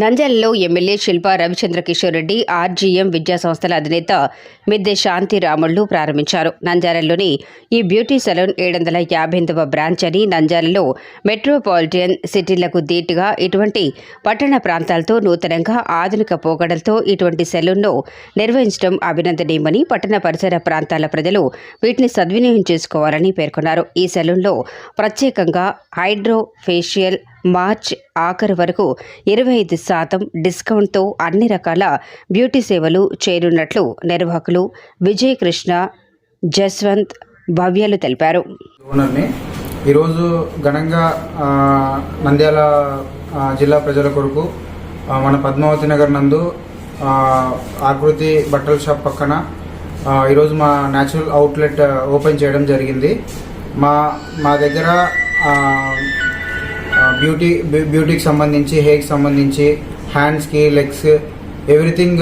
నంద్యాలలో MLA Shilpa Ravichandra Kishore Reddy RGM విద్యా సంస్థల అధినేత మిద్దె శాంతి రాముళ్ళు ప్రారంభించారు. నంద్యాలలోని ఈ బ్యూటీ సెలూన్ ఏడు వందల యాభైవ బ్రాంచ్ అని నంద్యాలలో మెట్రోపాలిటన్ సిటీలకు దీటుగా ఇటువంటి పట్టణ ప్రాంతాలతో నూతనంగా ఆధునిక పోకడలతో ఇటువంటి సెలూన్ను నిర్వహించడం అభినందనీయమని పట్టణ పరిసర ప్రాంతాల ప్రజలు వీటిని సద్వినియోగం చేసుకోవాలని పేర్కొన్నారు. ఈ సెలూన్లో ప్రత్యేకంగా హైడ్రో ఫేషియల్ మార్చ్ ఆఖరు వరకు ఇరవై ఐదు శాతం డిస్కౌంట్తో అన్ని రకాల బ్యూటీ సేవలు చేరున్నట్లు నిర్వాహకులు విజయ్ కృష్ణ జస్వంత్ భవ్యలు తెలిపారు. ఓనర్ని ఈరోజు ఘనంగా నంద్యాల జిల్లా ప్రజల కొరకు మన పద్మావతి నగర్ నందు ఆకృతి బట్టల షాప్ పక్కన ఈరోజు మా న్యాచురల్ అవుట్లెట్ ఓపెన్ చేయడం జరిగింది. మా మా దగ్గర బ్యూటీ బ్యూ- బ్యూటీకి సంబంధించి హెయిర్కి సంబంధించి హ్యాండ్స్కి లెగ్స్ ఎవ్రీథింగ్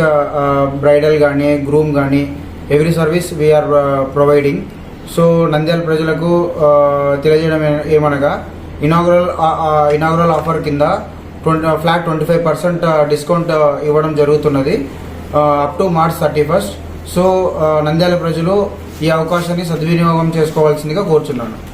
బ్రైడల్ కానీ గ్రూమ్ కానీ every service we're providing. So Nandyal ప్రజలకు తెలియజేయడం ఏమనగా ఇనాగురల్ ఇనాగురల్ ఆఫర్ కింద twenty flat twenty five percent discount ఇవ్వడం జరుగుతున్నది. Up to March thirty first so Nandyal ప్రజలు ఈ అవకాశాన్ని సద్వినియోగం చేసుకోవాల్సిందిగా కోరుచున్నాను.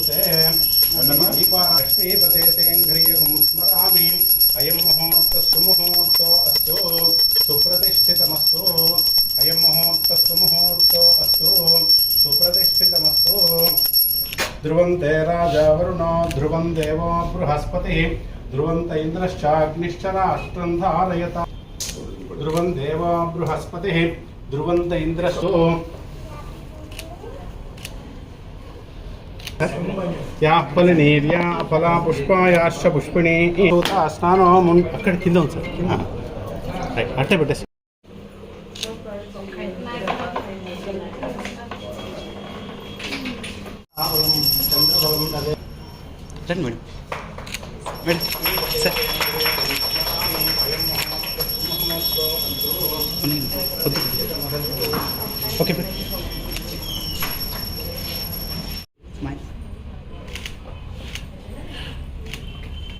ధ్రువంతే రాజా వరుణో ధ్రువం దేవో బృహస్పతి ధ్రువంత ఇంద్రశ్చాగ్నిశ్చ రాష్ట్రం ధారయత. ధ్రువం దేవ బృహస్పతి ధ్రువంత ఇంద్రస్సు యా ఫలినీర్యా ఫలా పుష్పాయాశ్చ పుష్పిణి. స్నానం అక్కడ కింద ఉంది సార్. అట్టే పెట్టేసి. రండి మేడం. Madam sir. వద్దు. ఓకే